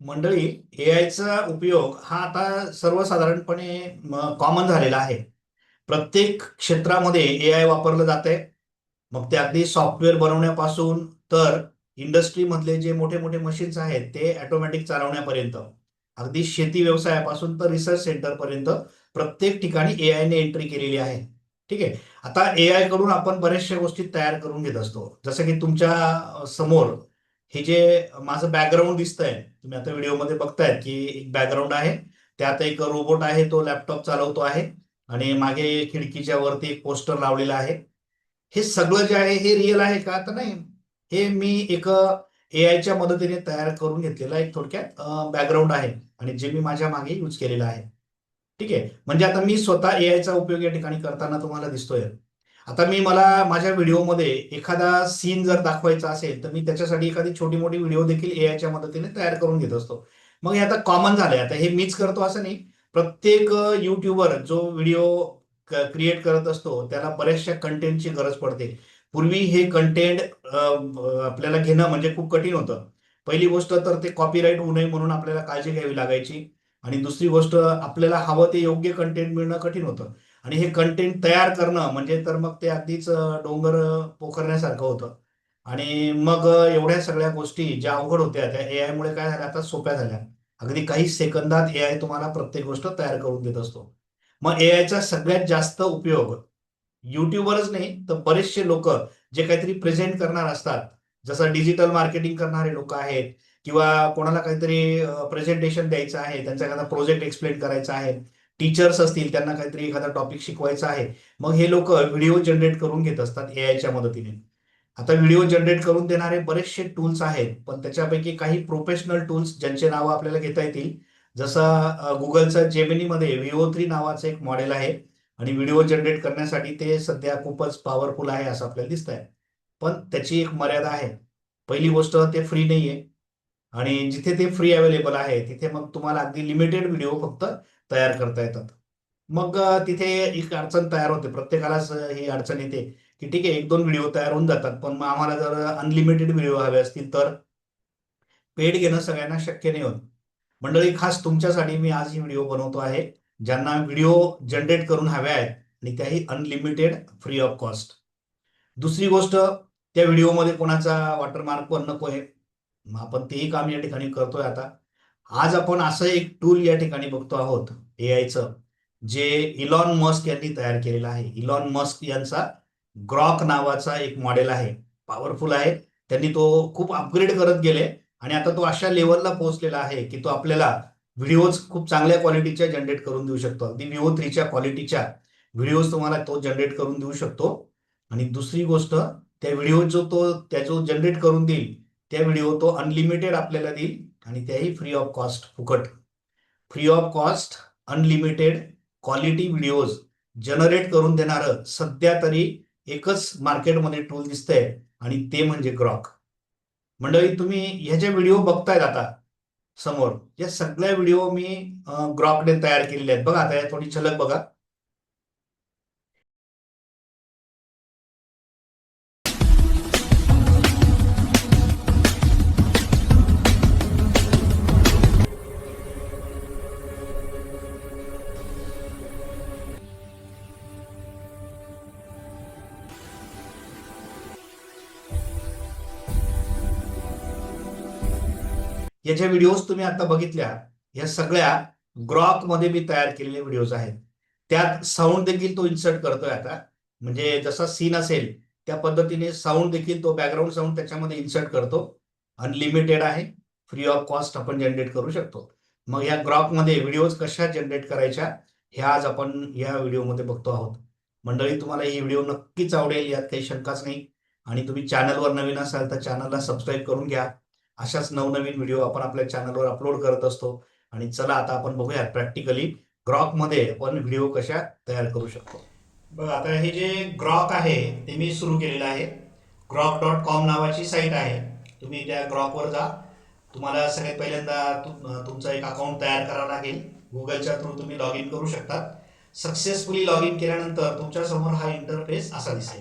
मंडळी ए आयचा उपयोग हा आता सर्वसाधारणपणे कॉमन झालेला आहे. प्रत्येक क्षेत्रामध्ये ए आय वापरलं जात आहे मग ते अगदी सॉफ्टवेअर बनवण्यापासून तर इंडस्ट्रीमधले जे मोठे मोठे मशीन्स आहेत ते ऑटोमॅटिक चालवण्यापर्यंत. अगदी शेती व्यवसायापासून तर रिसर्च सेंटरपर्यंत प्रत्येक ठिकाणी ए आयने एंट्री केलेली आहे. ठीक आहे? आता ए आयकडून आपण बऱ्याचशा गोष्टी तयार करून घेत असतो. जसं की तुमच्यासमोर हे जे माझं बॅकग्राऊंड दिसतंय तुम्ही आता व्हिडिओमध्ये बघतायत की एक बॅकग्राऊंड आहे. त्यात एक रोबोट आहे तो लॅपटॉप चालवतो आहे. आणि मागे खिडकीच्या वरती एक पोस्टर लावलेला आहे. हे सगळं जे आहे हे रिअल आहे का? तर नाही. हे मी एक ए आयच्या मदतीने तयार करून घेतलेला एक थोडक्यात बॅकग्राऊंड आहे. आणि जे मी माझ्या मागे यूज केलेलं आहे. ठीक आहे? म्हणजे आता मी स्वतः ए उपयोग या ठिकाणी करताना तुम्हाला दिसतोय. आता मी मला माझ्या व्हिडिओमध्ये एखादा सीन जर दाखवायचा असेल तर मी त्याच्यासाठी एखादी छोटी मोठी व्हिडिओ देखील ए आयच्या मदतीने तयार करून घेत असतो. मग हे आता कॉमन झालंय. आता हे मीच करतो असं नाही. प्रत्येक युट्यूबर जो व्हिडिओ क्रिएट करत असतो त्याला बऱ्याचशा कंटेंटची गरज पडते. पूर्वी हे कंटेंट आपल्याला घेणं म्हणजे खूप कठीण होतं. पहिली गोष्ट तर ते कॉपीराईट होऊ नये म्हणून आपल्याला काळजी घ्यावी लागायची. आणि दुसरी गोष्ट आपल्याला हवं ते योग्य कंटेंट मिळणं कठीण होतं. आणि हे कंटेंट तयार करणं म्हणजे तर मग ते अगदीच डोंगर पोखरण्यासारखं होतं. आणि मग एवढ्या सगळ्या गोष्टी ज्या अवघड होत्या त्या ए आय मुळे काय झाल्या आता सोप्या झाल्या. अगदी काही सेकंदात ए आय तुम्हाला प्रत्येक गोष्ट तयार करून देत असतो. मग ए आयचा सगळ्यात जास्त उपयोग युट्यूबवरच नाही तर बरेचसे लोक जे काहीतरी प्रेझेंट करणार असतात जसं डिजिटल मार्केटिंग करणारे लोक आहेत किंवा कोणाला काहीतरी प्रेझेंटेशन द्यायचं आहे त्यांचा एखादा प्रोजेक्ट एक्सप्लेन करायचा आहे टीचर्स असतील त्यांना काहीतरी एखादा टॉपिक शिकवायचा आहे मग हे लोक व्हिडिओ जनरेट करून घेत असतात ए आयच्या मदतीने. आता व्हिडिओ जनरेट करून देणारे बरेचसे टूल्स आहेत पण त्याच्यापैकी काही प्रोफेशनल टूल्स ज्यांचे नावं आपल्याला घेता येतील जसं गुगलचं जेमिनीमध्ये व्हिओ थ्री नावाचं एक मॉडेल आहे आणि व्हिडिओ जनरेट करण्यासाठी ते सध्या खूपच पॉवरफुल आहे असं आपल्याला दिसत आहे पण त्याची एक मर्यादा आहे. पहिली गोष्ट ते फ्री नाही आहे आणि जिथे ते फ्री अवेलेबल आहे तिथे मग तुम्हाला अगदी लिमिटेड व्हिडिओ फक्त तयार करता येतात. मग तिथे एक अडचण तयार होते. प्रत्येकालाच ही अडचण येते की ठीक आहे एक दोन व्हिडिओ तयार होऊन जातात पण मग आम्हाला जर अनलिमिटेड व्हिडिओ हवे असतील तर पेड घेणं सगळ्यांना शक्य नाही होत. मंडळी खास तुमच्यासाठी मी आज ही व्हिडिओ बनवतो आहे ज्यांना व्हिडिओ जनरेट करून हव्या आहेत आणि त्याही अनलिमिटेड फ्री ऑफ कॉस्ट दुसरी गोष्ट त्या व्हिडिओमध्ये कोणाचा वॉटरमार्क पण नको आहे. मग आपण तेही काम या ठिकाणी करतोय आता. आज आपण असं एक टूल या ठिकाणी बघतो आहोत ए आयचं जे इलॉन मस्क यांनी तयार केलेलं आहे. इलॉन मस्क यांचा ग्रॉक नावाचा एक मॉडेल आहे. पॉवरफुल आहे. त्यांनी तो खूप अपग्रेड करत गेले आणि आता तो अशा लेवलला पोहोचलेला आहे की तो आपल्याला व्हिडिओज खूप चांगल्या क्वालिटीच्या जनरेट करून देऊ शकतो. अगदी विवो थ्रीच्या क्वालिटीच्या व्हिडिओज तुम्हाला तो जनरेट करून देऊ शकतो. आणि दुसरी गोष्ट त्या व्हिडिओ जो तो त्या जो जनरेट करून देईल त्या व्हिडिओ तो अनलिमिटेड आपल्याला देईल. आणि त्याही फ्री ऑफ कॉस्ट फुकट. Free of cost unlimited quality videos generate करून देणारं सध्या तरी एकच मार्केटमध्ये टूल दिसतंय आणि ते म्हणजे ग्रॉक मंडळी तुम्ही ह्याचे व्हिडिओ बघतायत आता समोर या सगळ्या व्हिडिओ मी ग्रॉकने तयार केलेले आहेत. बघा आता या थोडी झलक बघा. याच्या व्हिडिओज तुम्ही आता बघितल्या या सगळ्या ग्रॉकमध्ये मी तयार केलेले व्हिडिओज आहेत. त्यात साऊंड देखील तो इन्सर्ट करतोय आता. म्हणजे जसा सीन असेल त्या पद्धतीने साऊंड देखील तो बॅकग्राऊंड साऊंड त्याच्यामध्ये इन्सर्ट करतो. अनलिमिटेड आहे. फ्री ऑफ कॉस्ट आपण जनरेट करू शकतो. मग या ग्रॉकमध्ये व्हिडिओज कशा जनरेट करायच्या ह्या आज आपण या व्हिडिओमध्ये बघतो आहोत. मंडळी तुम्हाला ही व्हिडिओ नक्कीच आवडेल यात काही शंकाच नाही. आणि तुम्ही चॅनलवर नवीन असाल तर चॅनलला सबस्क्राईब करून घ्या. अशाच नवनवीन व्हिडिओ आपण आपल्या चॅनलवर अपलोड करत असतो. आणि चला आता आपण बघूया प्रॅक्टिकली ग्रॉकमध्ये आपण व्हिडिओ कशा तयार करू शकतो. बघा आता हे जे ग्रॉक आहे ते मी सुरू केलेलं आहे. ग्रॉक डॉट कॉम नावाची साईट आहे. तुम्ही त्या ग्रॉकवर जा. तुम्हाला सगळ्यात पहिल्यांदा तुमचा तुमचं एक अकाउंट तयार करावं लागेल. गुगलच्या थ्रू तुम्ही लॉग इन करू शकता सक्सेसफुली लॉग इन केल्यानंतर तुमच्यासमोर हा इंटरफेस असा दिसेल.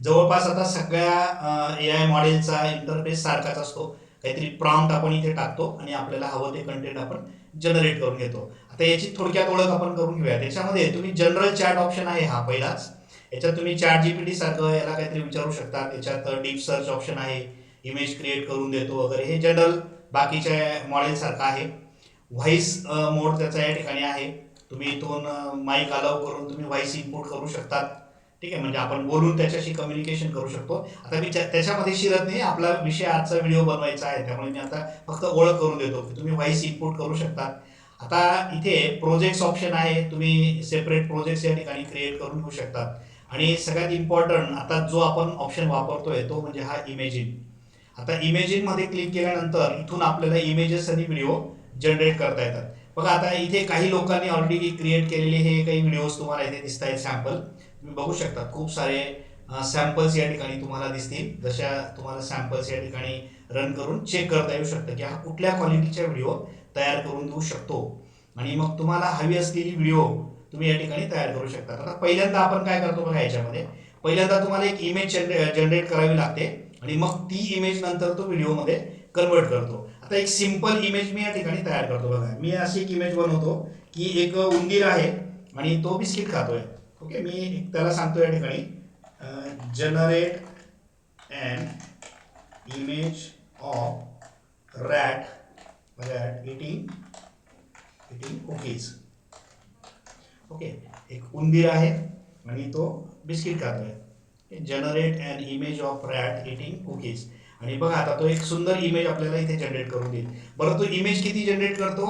जवळपास आता सगळ्या ए आय मॉडेलचा इंटरफेस सारखाच असतो. काहीतरी प्रॉम्प्ट आपण इथे टाकतो आणि आपल्याला हवं ते कंटेंट आपण जनरेट करून घेतो. आता याची थोडक्यात ओळख आपण करून घेऊया. त्याच्यामध्ये तुम्ही जनरल चॅट ऑप्शन आहे हा पहिलाच. याच्यात तुम्ही चॅट जीपीटी सारखं याला काहीतरी विचारू शकता. त्याच्यात डीप सर्च ऑप्शन आहे. इमेज क्रिएट करून देतो वगैरे. हे जनरल बाकीच्या मॉडेलसारखं आहे. व्हॉइस मोड त्याचा या ठिकाणी आहे. तुम्ही इथून माईक अलाव करून तुम्ही व्हॉइस इनपुट करू शकतात. ठीक आहे? म्हणजे आपण बोलून त्याच्याशी कम्युनिकेशन करू शकतो. आता मी त्याच्यामध्ये शिरत नाही. आपला विषय आजचा व्हिडिओ बनवायचा आहे. त्यामुळे मी आता फक्त ओळख करून देतो. की तुम्ही व्हॉइस इनपुट करू शकता. आता इथे प्रोजेक्ट्स ऑप्शन आहे. तुम्ही सेपरेट प्रोजेक्ट्स या ठिकाणी क्रिएट करून घेऊ शकतात आणि सगळ्यात इम्पॉर्टंट आता जो आपण ऑप्शन वापरतोय तो म्हणजे हा इमेजिन आता इमेजिनमध्ये क्लिक केल्यानंतर इथून आपल्याला इमेजेस आणि व्हिडिओ जनरेट करता येतात. बघा आता इथे काही लोकांनी ऑलरेडी क्रिएट केलेले हे काही व्हिडिओज तुम्हाला इथे दिसत आहेत सॅम्पल तुम्ही बघू शकता खूप सारे सॅम्पल्स या ठिकाणी तुम्हाला दिसतील. जशा तुम्हाला सॅम्पल्स या ठिकाणी रन करून चेक करता येऊ शकतं की हा कुठल्या क्वालिटीचा व्हिडिओ तयार करून देऊ शकतो. आणि मग तुम्हाला हवी असलेली व्हिडिओ तुम्ही या ठिकाणी तयार करू शकता. आता पहिल्यांदा आपण काय करतो बघा याच्यामध्ये? पहिल्यांदा तुम्हाला एक इमेज जनरेट करावी लागते आणि मग ती इमेज नंतर तो व्हिडिओमध्ये कन्वर्ट करतो. आता एक सिंपल इमेज मी या ठिकाणी तयार करतो बघा. मी अशी एक इमेज बनवतो की एक उंदीर आहे आणि तो बिस्किट खातोय. ओके मी एक त्याला सांगतो या ठिकाणी. Generate and image of rat rat eating eating cookies okay एक उंदीर आहे आणि तो बिस्किट खातो आहे generate and image of rat eating cookies आणि बघा आता तो एक सुंदर इमेज आपल्याला इथे जनरेट करून देईल. बरं तो इमेज किती जनरेट करतो?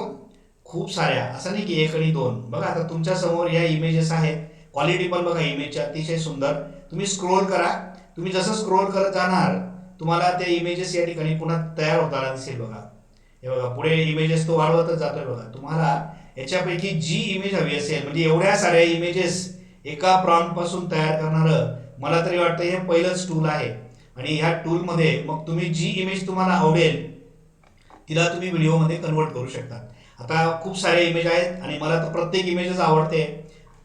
खूप साऱ्या असं नाही की एक आणि दोन. बघा आता तुमच्यासमोर ह्या इमेजेस आहेत. क्वालिटी पण बघा इमेजची अतिशय सुंदर. तुम्ही स्क्रोल करा. तुम्ही जसं स्क्रोल करत जाणार तुम्हाला त्या इमेजेस या ठिकाणी पुन्हा तयार होताना दिसेल बघा. हे बघा पुढे इमेजेस तो वाढवतच जातोय बघा. तुम्हाला याच्यापैकी जी इमेज हवी असेल म्हणजे एवढ्या साऱ्या इमेजेस एका प्रॉम्प्टपासून तयार करणारं मला तरी वाटतं हे पहिलंच टूल आहे. आणि ह्या टूलमध्ये मग तुम्ही जी इमेज तुम्हाला आवडेल तिला तुम्ही व्हिडिओमध्ये कन्वर्ट करू शकता. आता खूप सारे इमेज आहेत आणि मला तर प्रत्येक इमेजच आवडते.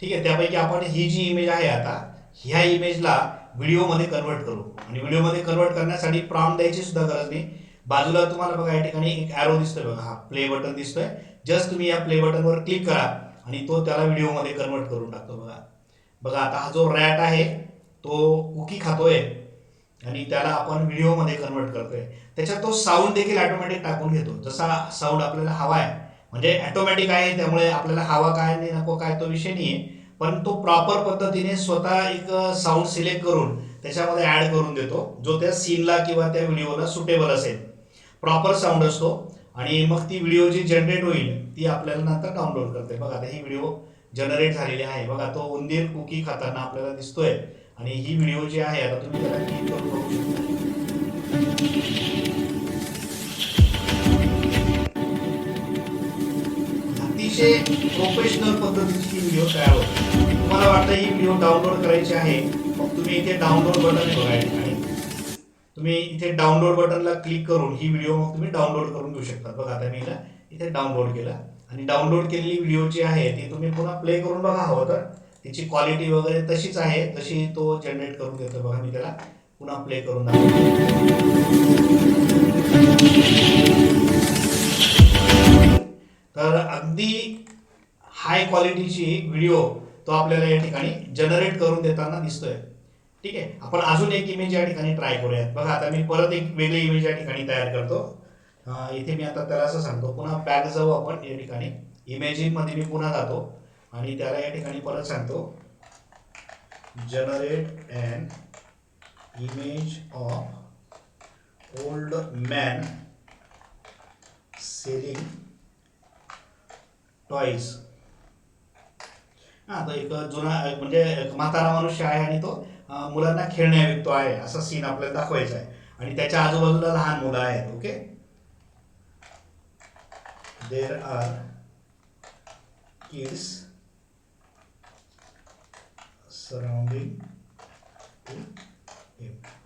ठीक आहे? त्यापैकी आपण ही जी इमेज आहे आता ह्या इमेजला व्हिडिओमध्ये कन्वर्ट करू. आणि व्हिडिओमध्ये कन्वर्ट करण्यासाठी प्रॉम द्यायची सुद्धा गरज नाही. बाजूला तुम्हाला बघा या ठिकाणी एक ॲरो दिसतोय बघा. हा प्ले बटन दिसतोय. जस्ट तुम्ही या प्ले बटनवर क्लिक करा आणि तो त्याला व्हिडिओमध्ये कन्वर्ट करून टाकतो बघा. बघा आता हा जो रॅट आहे तो कुकी खातोय आणि त्याला आपण व्हिडिओमध्ये कन्वर्ट करतोय. त्याच्यात तो साऊंड देखील ऑटोमॅटिक टाकून घेतो. जसा साऊंड आपल्याला हवा आहे म्हणजे ॲटोमॅटिक आहे त्यामुळे आपल्याला हवा काय नाही नको काय तो विषय नाही आहे पण तो प्रॉपर पद्धतीने स्वतः एक साऊंड सिलेक्ट करून त्याच्यामध्ये ॲड करून देतो. जो त्या सीनला किंवा त्या व्हिडिओला सुटेबल असेल. प्रॉपर साऊंड असतो. आणि मग ती व्हिडिओ जी जनरेट होईल ती आपल्याला नंतर डाउनलोड करते. बघा आता ही व्हिडिओ जनरेट झालेली आहे. बघा तो उंदीर कुकी खाताना आपल्याला दिसतोय. आणि ही व्हिडिओ जी आहे आता तुम्ही त्याला क्लिक करून बघू शकता. अतिशय प्रोफेशनल पद्धतीची ही व्हिडिओ तयार होते. तुम्हाला वाटतं ही व्हिडिओ डाउनलोड करायची आहे मग तुम्ही इथे डाउनलोड बटन आहे. तुम्ही इथे डाउनलोड बटनला क्लिक करून ही व्हिडिओ मग तुम्ही डाउनलोड करून घेऊ शकता. बघा आता मी हिला इथे डाउनलोड केला. आणि डाउनलोड केलेली व्हिडिओ जी आहे ती तुम्ही पुन्हा प्ले करून बघा हवं तर. त्याची क्वालिटी वगैरे तशीच आहे तशी तो जनरेट करून देतो. बघा मी त्याला पुन्हा प्ले करून दाखवतो. तर अगदी हाय क्वालिटीची व्हिडिओ तो आपल्याला या ठिकाणी जनरेट करून देताना दिसतोय. ठीक आहे? आपण अजून एक इमेज या ठिकाणी ट्राय करूयात. बघा आता मी परत एक वेगळी इमेज या ठिकाणी तयार करतो. इथे मी आता त्याला असं सांगतो. पुन्हा बॅग जाऊ आपण या ठिकाणी. इमेजिंगमध्ये मी पुन्हा जातो आणि त्याला या ठिकाणी परत सांगतो. Generate and image of old man selling toys हा एक जुना म्हणजे एक म्हातारा मनुष्य आहे आणि तो मुलांना खेळण्या विकतो आहे असा सीन आपल्याला दाखवायचा आहे. आणि त्याच्या आजूबाजूला लहान मुलं आहेत okay there are kids surrounding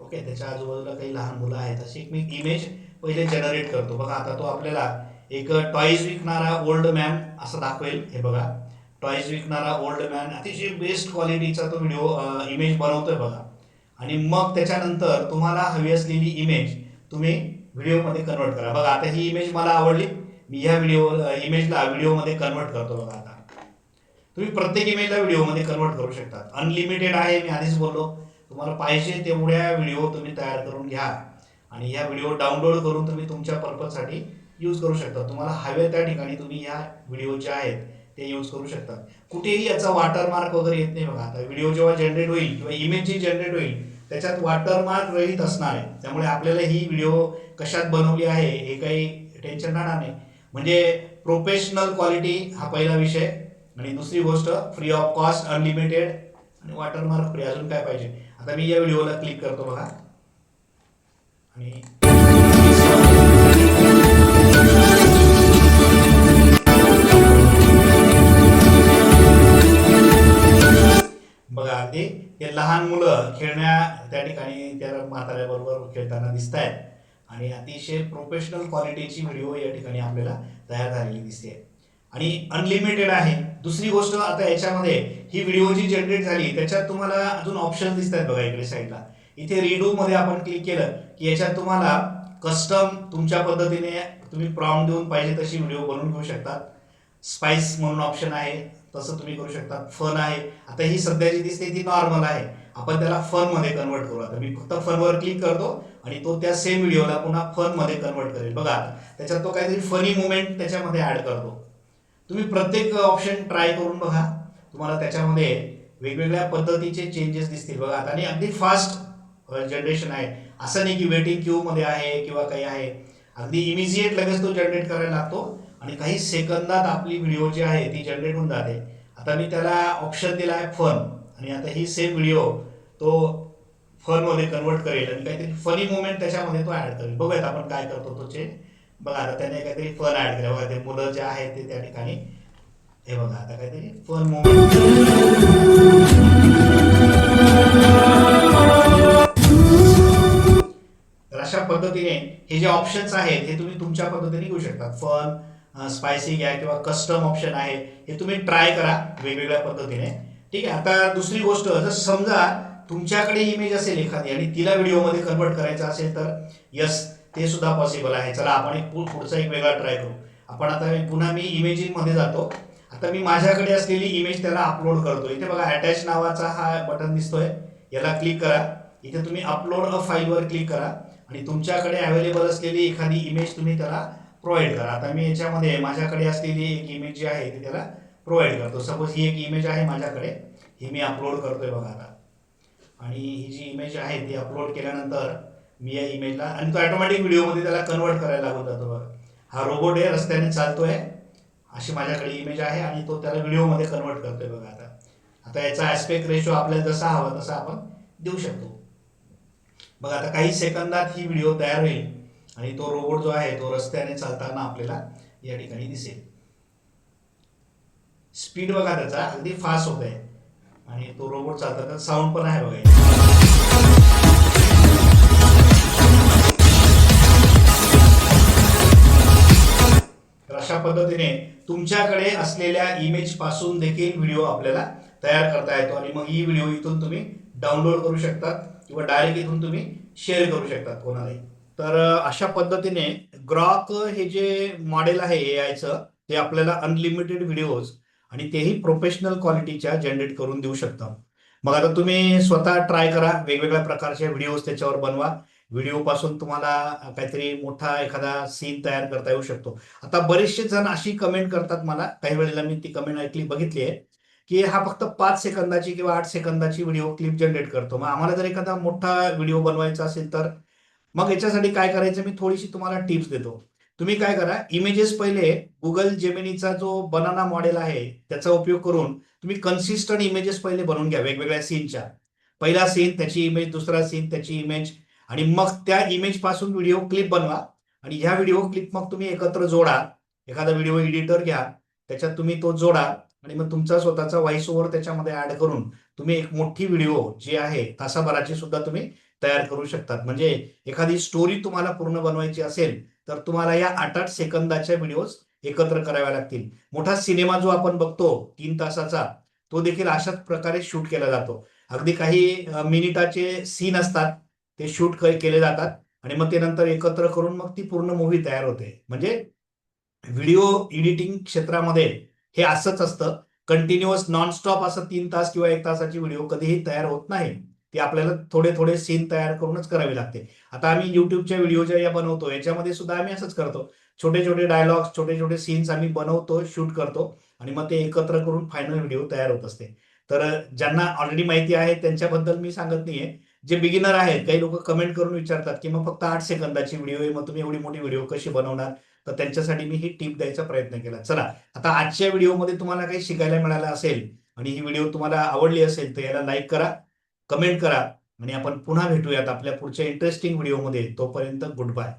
okay त्याच्या आजूबाजूला काही लहान मुलं आहेत अशी एक मी इमेज पहिले जनरेट करतो. बघा आता तो आपल्याला एक टॉईज विकणारा ओल्ड मॅन असं दाखवेल. हे बघा. टॉईज विकणारा ओल्ड मॅन अतिशय बेस्ट क्वालिटीचा तो व्हिडिओ इमेज बनवतोय बघा. आणि मग त्याच्यानंतर तुम्हाला हवी असलेली इमेज तुम्ही व्हिडिओमध्ये कन्वर्ट करा. बघा आता ही इमेज मला आवडली. मी ह्या व्हिडिओ इमेजला व्हिडिओमध्ये कन्वर्ट करतो बघा आता. तुम्ही प्रत्येक इमेजला व्हिडिओमध्ये कन्वर्ट करू शकता. अनलिमिटेड आहे मी आधीच बोललो. तुम्हाला पाहिजे तेवढ्या व्हिडिओ तुम्ही तयार करून घ्या. आणि ह्या व्हिडिओ डाउनलोड करून तुम्ही तुमच्या पर्पजसाठी यूज करू शकता. तुम्हाला हवे त्या ठिकाणी तुम्ही या व्हिडिओ जे आहेत ते यूज करू शकता. कुठेही याचा वॉटरमार्क वगैरे येत नाही बघा. आता व्हिडिओ जेव्हा जनरेट होईल किंवा इमेज जी जनरेट होईल त्याच्यात वॉटरमार्क रहित असणार आहे. त्यामुळे आपल्याला ही व्हिडिओ कशात बनवली आहे हे काही टेन्शन राहणार नाही. म्हणजे प्रोफेशनल क्वालिटी हा पहिला विषय. आणि दुसरी गोष्ट फ्री ऑफ कॉस्ट अनलिमिटेड आणि वॉटरमार्क फ्री अजून काय पाहिजे? आता मी या व्हिडिओला क्लिक करतो बघा. आणि बघा ते हे लहान मुलं खेळण्या त्या ठिकाणी त्या म्हाताऱ्याबरोबर खेळताना दिसत आहेत आणि अतिशय प्रोफेशनल क्वालिटीची व्हिडिओ या ठिकाणी आपल्याला तयार झालेली दिसते. आणि अनलिमिटेड आहे. दुसरी गोष्ट आता याच्यामध्ये ही व्हिडिओ जी जनरेट झाली त्याच्यात तुम्हाला अजून ऑप्शन दिसत आहेत बघा इकडे साईडला इथे रिडू मध्ये आपण क्लिक केलं की याच्यात तुम्हाला कस्टम तुमच्या पद्धतीने तुम्ही प्रॉम देऊन पाहिजे तशी व्हिडिओ बनवून घेऊ शकता. स्पाइस म्हणून ऑप्शन आहे. तसं तुम्ही करू शकता. फन आहे. आता ही सध्या जी दिसते ती नॉर्मल आहे. आपण त्याला फनमध्ये कन्वर्ट करू आता मी फक्त फनवर क्लिक करतो आणि तो त्या सेम व्हिडिओला पुन्हा फनमध्ये कन्वर्ट करेल. बघा आता त्याच्यात तो काहीतरी फनी मुवमेंट त्याच्यामध्ये ऍड करतो. तुम्ही प्रत्येक ऑप्शन ट्राय करून बघा. तुम्हाला त्याच्यामध्ये वेगवेगळ्या पद्धतीचे चेंजेस दिसतील. बघा आता आणि अगदी फास्ट जनरेशन आहे. असं नाही की वेटिंग क्यू मध्ये आहे किंवा काही आहे. अगदी इमिजिएट लगेच तो जनरेट करायला लागतो. आणि काही सेकंदात आपली व्हिडिओ जी आहे ती जनरेट होऊन जाते. आता मी त्याला ऑप्शन दिला आहे फन आणि आता ही सेम व्हिडिओ तो फनमध्ये कन्वर्ट करेल. आणि काहीतरी फनी मुवमेंट त्याच्यामध्ये तो ॲड करेल. बघूयात आपण काय करतो तो चेंज बघा आता त्याने काहीतरी फन ॲड केलं. बघा ते मुलं जे आहेत ते त्या ठिकाणी. हे बघा आता काहीतरी फन मुवमेंट तर अशा पद्धतीने हे जे ऑप्शन्स आहेत हे तुम्ही तुमच्या पद्धतीने घेऊ शकता. फन स्पायसी घ्या किंवा कस्टम ऑप्शन आहे हे तुम्ही ट्राय करा वेगवेगळ्या पद्धतीने. ठीक आहे आता दुसरी गोष्ट जर समजा तुमच्याकडे इमेज असेल एखादी आणि तिला व्हिडिओमध्ये कन्वर्ट करायचं असेल तर यस ते सुद्धा पॉसिबल आहे. चला आपण एक पुढचा एक वेगळा ट्राय करू. आपण आता पुन्हा मी इमेजिंगमध्ये जातो. आता मी माझ्याकडे असलेली इमेज त्याला अपलोड करतो. इथे बघा अटॅच नावाचा हा बटन दिसतोय. याला क्लिक करा. इथे तुम्ही अपलोड अ फाईलवर क्लिक करा. आणि तुमच्याकडे अवेलेबल असलेली एखादी इमेज तुम्ही त्याला प्रोव्हाइड करा. आता मी याच्यामध्ये माझ्याकडे असलेली एक इमेज जी आहे ती त्याला प्रोव्हाइड करतो. सपोज ही एक इमेज आहे माझ्याकडे ही मी अपलोड करतोय बघा आता. आणि ही जी इमेज आहे ती अपलोड केल्यानंतर मी या इमेजला आणि तो ऑटोमॅटिक व्हिडिओमध्ये त्याला कन्वर्ट करायला लागून जातो बघा. हा रोबोट आहे रस्त्याने चालतो आहे अशी माझ्याकडे इमेज आहे आणि तो त्याला व्हिडिओमध्ये कन्वर्ट करतोय बघा आता. आता याचा ॲस्पेक्ट रेशो आपल्याला जसा हवा तसा आपण देऊ शकतो. बघा आता काही सेकंदात ही व्हिडिओ तयार होईल. आणि तो रोबोट जो आहे तो रस्त्याने चालताना आपल्याला या ठिकाणी दिसेल. स्पीड बघा त्याचा अगदी फास्ट होत आहे. आणि तो रोबोट चालताना साऊंड पण आहे बघा अशा पद्धतीने तुमच्याकडे असलेल्या इमेजपासून देखील व्हिडिओ आपल्याला तयार करता येतो. आणि मग ही व्हिडिओ इथून तुम्ही डाउनलोड करू शकतात किंवा डायरेक्ट इथून तुम्ही शेअर करू शकतात कोणालाही. तर अशा पद्धतीने ग्रॉक हे जे मॉडेल आहे ए आयचं ते आपल्याला अनलिमिटेड व्हिडिओज आणि तेही प्रोफेशनल क्वालिटीच्या जनरेट करून देऊ शकतं. मग आता तुम्ही स्वतः ट्राय करा वेगवेगळ्या प्रकारचे व्हिडिओज त्याच्यावर बनवा. व्हिडिओ पासून तुम्हाला काहीतरी मोठा एखादा सीन तयार करता येऊ शकतो. आता बरेचसे जण अशी कमेंट करतात मला. काही वेळेला मी ती कमेंट ऐकली बघितली आहे की हा फक्त पाच सेकंदाची किंवा आठ सेकंदाची व्हिडिओ क्लिप जनरेट करतो. मग आम्हाला जर एखादा मोठा व्हिडिओ बनवायचा असेल तर? मग याच्यासाठी काय करायचं? मी थोडीशी तुम्हाला टिप्स देतो. तुम्ही काय करा इमेजेस पहिले गुगल जेमिनीचा जो बनाना मॉडेल आहे त्याचा उपयोग करून तुम्ही कन्सिस्टंट इमेजेस पहिले बनवून घ्या वेगवेगळ्या सीनच्या पहिला सीन त्याची इमेज दुसरा सीन त्याची इमेज आणि मग त्या इमेजपासून व्हिडिओ क्लिप बनवा. आणि ह्या व्हिडिओ क्लिप मग तुम्ही एकत्र जोडा. एखादा व्हिडिओ एडिटर घ्या. त्याच्यात तुम्ही तो जोडा. आणि मग तुमचा स्वतःचा व्हॉइस ओव्हर त्याच्यामध्ये ऍड करून तुम्ही एक मोठी व्हिडिओ जी आहे तासाभराची सुद्धा तुम्ही तयार करू शकतात. म्हणजे एखादी स्टोरी तुम्हाला पूर्ण बनवायची असेल तर तुम्हाला या आठ आठ सेकंदाच्या व्हिडिओज एकत्र कराव्या लागतील. मोठा सिनेमा जो आपण बघतो तीन तासाचा तो देखील अशाच प्रकारे शूट केला जातो. अगदी काही मिनिटाचे सीन असतात ते शूट केले जातात आणि मग ते नंतर एकत्र करून मग ती पूर्ण मूवी तयार होते. म्हणजे व्हिडिओ एडिटिंग क्षेत्रामध्ये हे असंच असतं. कंटिन्युअस नॉनस्टॉप असं तीन तास किंवा एक तासाची व्हिडिओ कधीही तयार होत नाही. ती आपल्याला थोडे थोडे सीन तयार करूनच करावी लागते. आता आम्ही युट्यूबच्या व्हिडिओ ज्या या बनवतो याच्यामध्ये सुद्धा आम्ही असंच करतो. छोटे छोटे डायलॉग्स छोटे छोटे सीन्स आम्ही बनवतो शूट करतो आणि मग ते एकत्र करून फायनल व्हिडिओ तयार होत असते. तर ज्यांना ऑलरेडी माहिती आहे त्यांच्याबद्दल मी सांगत नाहीये. जे बिगिनर आहेत काही लोक कमेंट करून विचारतात की मग फक्त आठ सेकंदाची व्हिडिओ आहे मग तुम्ही एवढी मोठी व्हिडिओ कशी बनवणार? तर त्यांच्यासाठी मी ही टिप द्यायचा प्रयत्न केला. चला आता आजच्या व्हिडिओमध्ये तुम्हाला काही शिकायला मिळालं असेल आणि ही व्हिडिओ तुम्हाला आवडली असेल तर याला लाईक करा. कमेंट करा. आणि आपण पुन्हा भेटूयात आपल्या पुढच्या इंटरेस्टिंग व्हिडिओमध्ये तोपर्यंत गुड बाय